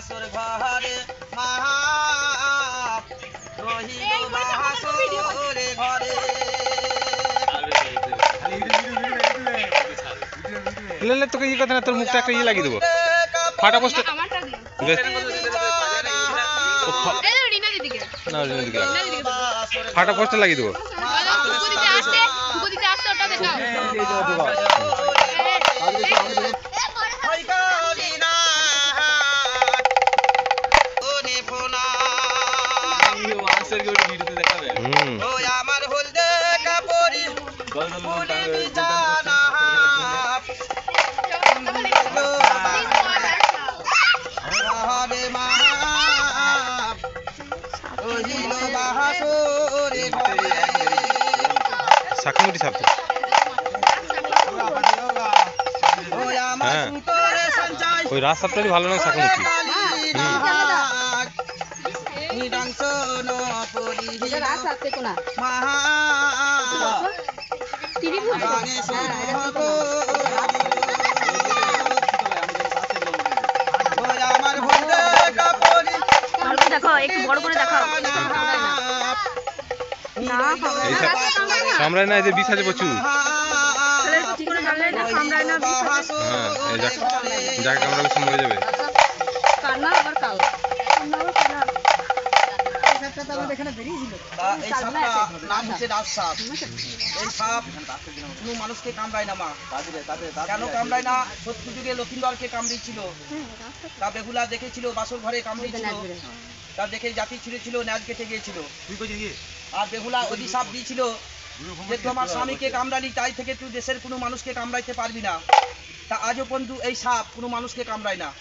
বাসর ঘরে মাহা রহিল বাসরে ঘরে লে লে তোকে ইয়ে কথা না তোর মুখটা একটা ইয়ে লাগিয়ে দেবো ফাটা পোস্টার আমারটা দিও বেশ ও টিভি গানে শুভ ওই হলদে কাপড়ি ভালো করে দেখো একটু বড় করে দেখাও। না কামড়ায় না। এই যে বিষ আছে প্রচুর। হ্যাঁ যাক। মরে যাবে। মানুষকে কামড়ায় না মা। কেন কামড়ায় না? সত্যি যুগে লক্ষিন্দরকে কামড়িয়েছিল। তা দেখেছিল বাসর ঘরে কামড়িয়েছিল। তা দেখে জাতি ছিঁড়েছিল ন্যাজ কেটে গিয়েছিল। আর বেহুলা অভিশাপ দিয়েছিল যে তোমার স্বামীকে কামড়ালি তাই থেকে তুই দেশের কোনো মানুষকে কামড়াইতে পারবি না। তা আজও বন্ধু এই সাপ কোনো মানুষকে কামড়ায় না।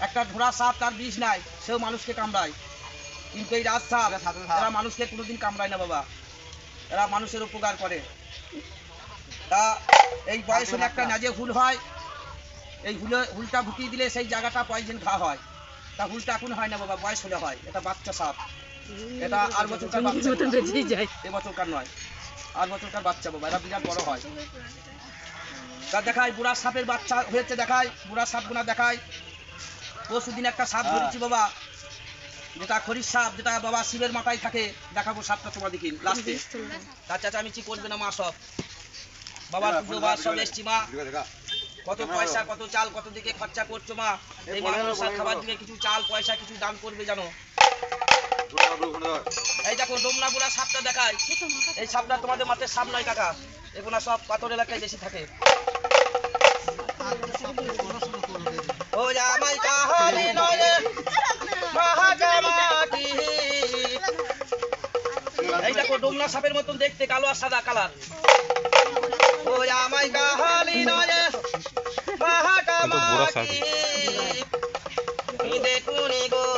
একটা ঘোড়া সাপ তার বিষ নাই সেও মানুষকে কামড়ায়। কিন্তু এই রাজ সাপ এরা মানুষকে কোনোদিন কামড়ায় না বাবা। এরা মানুষের উপকার করে। তা এই বয়স হলে একটা নাজে হুল হয় এই হুলে হুলটা ভুকিয়ে দিলে সেই জায়গাটা পয়জন ঘা হয়। তা হুলটা এখন হয় না বাবা বয়স হলে হয় এটা বাচ্চা সাপ। এটা আর বছরকার বাচ্চা এ বছরকার নয়। আর বছরকার বাচ্চা বাবা এরা বিরাট বড় হয়। তা দেখায় বুড়া সাপের বাচ্চা হয়েছে দেখায় বুড়া দেখায় পরশু দিন একটা সাপ ধরেছি বাবা। যেটা খরির সাপ যেটা বাবা শিবের মাথায় থাকে। দেখাবো সাপটা তোমার দেখি লাস্টে। তার চাচামিচি করবে না মা সব। বাবার পুজো বা সব এসছি মা। কত পয়সা কত চাল কত দিকে খরচা করছ মা? এই মানুষের খাবার দিকে কিছু চাল পয়সা কিছু দান করবে জানো? এই দেখো সাপটা দেখায়। এই সাপটা তোমাদের সাপ নয় কাকা। এগুলো সব পাথর এলাকায় বেশি থাকে। ও জামাই কাহারি নয় মহাজামাটি। এই দেখো ডোমনা সাপের মতন দেখতে কালো আর সাদা কালার। ও জামাই কাহারি নয়। মহাজামাটি। দেখুন গো।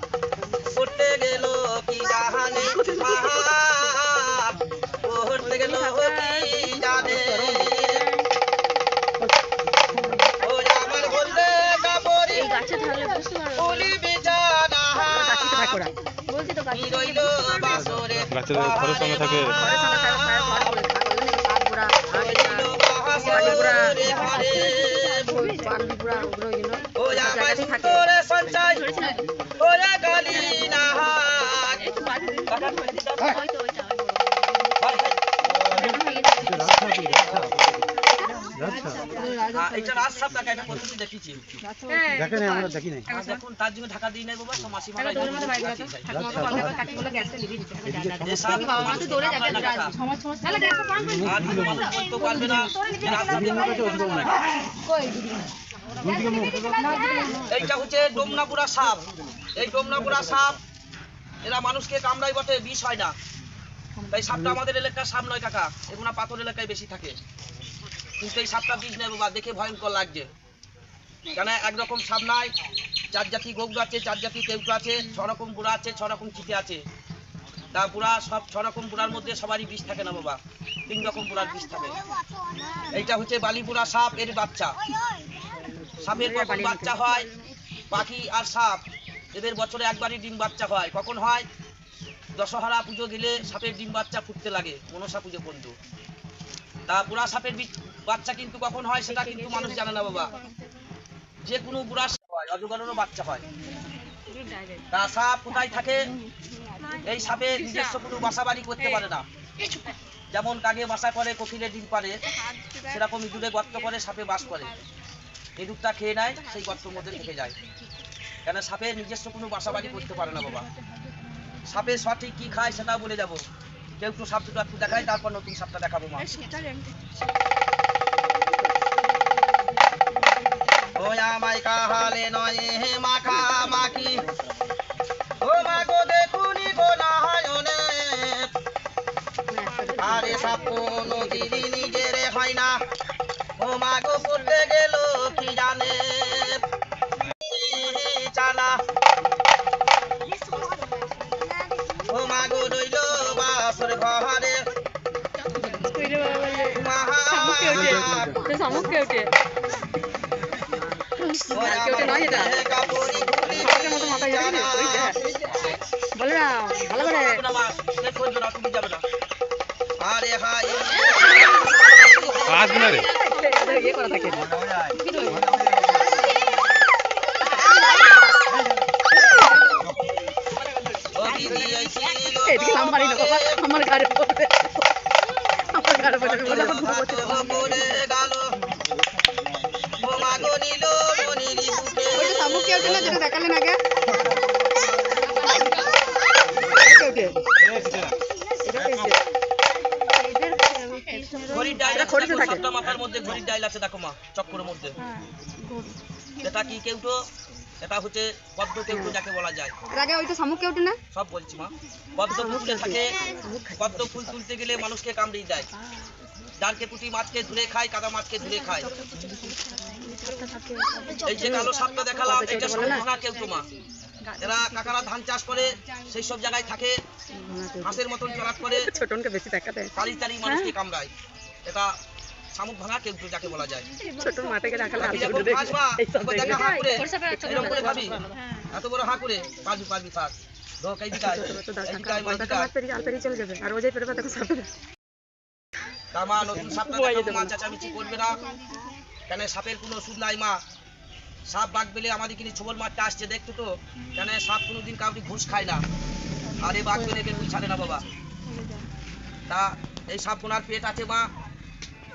গাছের ঘরের সঙ্গে থাকে ওরে গালি না এইটা হচ্ছে ডোমনাপুরা সাপ। এই ডোমনাপুরা সাপ এরা মানুষকে কামড়ায় বটে, বিষ হয় না। তাই সাপটা আমাদের এলাকার সাপ নয় কাকা এগুলো পাথর এলাকায় বেশি থাকে। কিন্তু এই সাপটা বিষ নেই বাবা, দেখে ভয়ঙ্কর লাগছে। কেন একরকম সাপ নাই, চার জাতি গৌর আছে, চার জাতি কেউটো আছে, ছ রকম বুড়া আছে, ছ রকম চিঠে আছে। তা বুড়া সব ছ রকম বুড়ার মধ্যে সবারই বিষ থাকে না বাবা, তিন রকম বুড়ার বিষ থাকে। এইটা হচ্ছে বালি বুড়া সাপ, এর বাচ্চা। সাপের বাচ্চা হয়, পাখি আর সাপ। এদের বছরে একবারই ডিম বাচ্চা হয়। কখন হয়? দশহরা পুজো গেলে সাপের ডিম বাচ্চা ফুটতে লাগে, মনসা পুজো পর্যন্ত। তা বুড়া সাপের বাচ্চা কিন্তু কখন হয় সেটা কিন্তু মানুষ জানে না বাবা। যে কোনো বুড়া হয়, অজগরেরও বাচ্চা হয়। তা সাপ কোথায় থাকে? এই সাপে নিজস্ব কোনো বাসা বাড়ি করতে পারে না। যেমন কাগে বাসা করে, কোকিলে ডিম পারে সেরকম ইঁদুরে গর্ত করে, সাপে বাস করে। ইঁদুরটা খেয়ে নেয়, সেই গর্তের মধ্যে থেকে যায়। কেন সাপের নিজস্ব কোনো বাসা বাড়ি করতে পারে না বাবা। সাপের সঠিক কি খায় সেটাও বলে যাব। কেউ একটু সাপ দুটো একটু দেখায়, তারপর নতুন সাপটা দেখাবো মা। ওই আমায় কাহালে নয় হে ও মা গো আরে সাপ নিজের হয় না। করতে গেল কি জানে। চানা ও মা রইল বাসর ঘরে মাহা শামুক কেউটে কেউটে নয় এটা মতো মাথা। বলে না ভালো করে আরে হাই আসবে না রে ওদের ইয়ে করা থাকে আমার গাড়ি পড়বে আমার গাড়ি পড়বে বলে আমার ঘুমো করছে ওইটা শামুক কেউটে না? যেটা দেখালেন আগে। কেউটে ঘড়ির ডাইল আছে দেখো, সাতটা মাথার মধ্যে ঘড়ির ডাইল আছে দেখো মা চক্করের মধ্যে। এটা কি কেউটো এটা হচ্ছে পদ্ম কেউটো যাকে বলা যায়। এর আগে ওইটা শামুক কেউটে না? সব বলছি মা। পদ্ম ফুলে থাকে পদ্ম ফুল তুলতে গেলে মানুষকে কামড়িয়ে দেয়। ডালকে পুঁটি মাছকে ধরে খায় কাদা মাছকে ধরে খায়। এই যে কালো সাপটা দেখালাম এটা সম্ভাবনা কেউটো মা। এরা কাকারা ধান চাষ করে সেই সব জায়গায় থাকে হাঁসের মতন চলাট করে ছোটনকে বেশি দেখাতে তাড়ি তাড়ি মানুষকে কামড়ায়। এটা শামুক ভাঙা কেউটো যাকে বলা যায়। ছোটন মাঠে রাখালে বাকি আলু যখন দেখি খাসবা, এই সব ওই দেখি দেখা হা করে, এরকম করে খাবি। এত বড় হা করে, পারবি, পারবি, থাক। এই। চলে যাবে। আর যে সাপে নতুন সাপটা দেখাবো, মা, চেঁচামেচি করবে না। কেন সাপের কোনো ওষুধ নাই মা। সাপ বাঘ বেলে আমাদের কিনে ছবল মারতে আসছে দেখতো তো কেন সাপ কোনোদিন কাউকে ঘুষ খায় না। আর এই বাঘ বেলে কেউ ছাড়ে না বাবা। তা এই সাপ গোনার পেট আছে মা।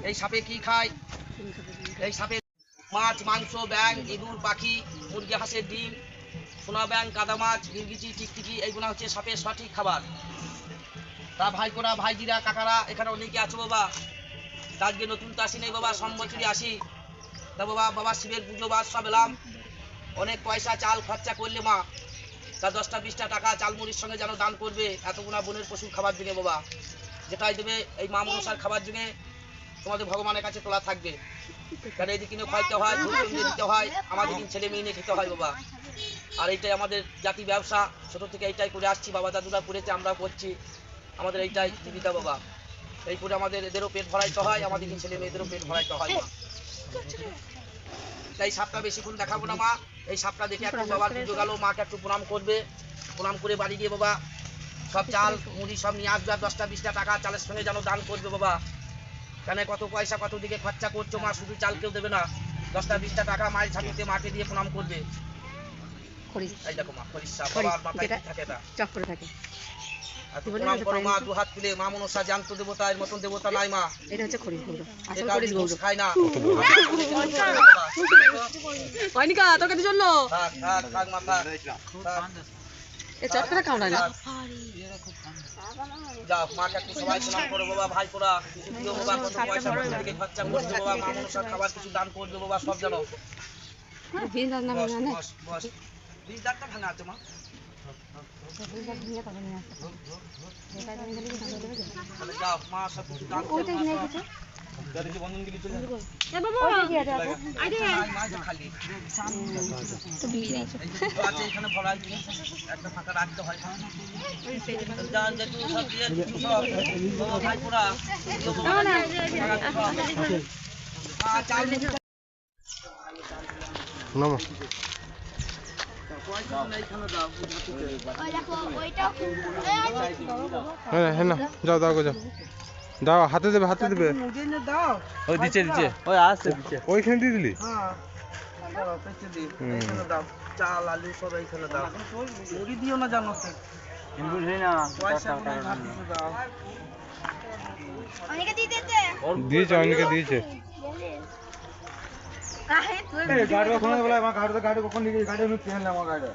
এই সাপে কি খায়? এই সাপে মাছ, মাংস ব্যাং ইঁদুর, পাখি, মুরগি, হাঁসের ডিম, সোনা ব্যাং কাদা মাছ গিরগিচি টিকটিকি, এইগুলো হচ্ছে সাপের সঠিক খাবার। তা ভাইপোরা, ভাইজিরা, কাকারা, এখানে অনেকে আছে বাবা। আজকে নতুন তো আসি নাই বাবা, সম বছরই আসি। তা বাবা বাবা শিবের পুজো, বাস সব এলাম। অনেক পয়সা, চাল খরচা করলে মা। তা দশটা, বিশটা টাকা চালমুড়ির সঙ্গে যেন দান করবে এতগুনা বনের পশুর খাবার দিবে বাবা। যেটাই দেবে এই মা মনসার খাবার যুগে তোমাদের ভগবানের কাছে তোলা থাকবে। কারণ কিনে খাইতে হয় ধূপচন্দ্রে দিতে হয়, আমাদের দিন ছেলে মেয়ে খেতে হয় বাবা। আর এইটাই আমাদের জাতি ব্যবসা, ছোট থেকে এইটাই করে আসছি বাবা, দাদুরা করেছে আমরা করছি। আমাদের এইটাই জীবিকা বাবা। এই করে আমাদের এদেরও পেট ভরাইতে হয়, আমাদের দিন ছেলে মেয়েদেরও পেট ভরাইতে হয় তাই সাপটা বেশিক্ষণ দেখাবো না মা। এই সাপটা দেখে একটু বাবার পুজো গেল, মাকে একটু প্রণাম করবে। প্রণাম করে বাড়ি গিয়ে বাবা, সব চাল, মুড়ি সব নিয়ে আসবে, আর দশটা, বিশটা টাকা চালের সঙ্গে যেন দান করবে বাবা। কেন কত পয়সা কত দিকে খরচা করছ মা? শুধু চাল কেউ দেবে না। দশটা বিশটা টাকা মায়ের ছাপিতে মাকে দিয়ে প্রণাম করবে। এই দেখো মা খরিষা খড়ি, বাবার মাথায় থাকে এটা। চক থাকে। প্রণাম করো মা দু হাত তুলে। মা মনসা জানতো দেবতা এর মতন দেবতা নাই মা। এটা হচ্ছে খড়িস গৌর আসল এটা গৌর খায় না। থাক থাক থাক মা থাক। এ চট করে কামড়ায় না যাও মাকে একটু সবাই প্রণাম করো বাবা ভাই পোড়া কিছু দিও বাবা কত পয়সা দিকে খরচা করছ বাবা মা মনসার খাবার কিছু দান করবে বাবা সব জানো। ভিন দাস নামে বস জানে বস বস। বীজ দাঁতটা ভাঙা আছে মা। যাও মা সব দান করো রাখতে হয়। হ্যাঁ না যাও দাও যাও। দাও হাতে দেবে হাতে দেবে। ওই দিচ্ছে দিচ্ছে ওই আসছে দিচ্ছে ওইখানে দিয়ে দিলি? হ্যাঁ। চাল আলু সব এইখানে দাও। মুড়ি দিও না জানো দিয়েছে অনেকে দিয়েছে। গাড়ি বলে আমার গাড়ি গাড়ি কখন নিয়ে গাড়ি আমি আমার গাড়ি।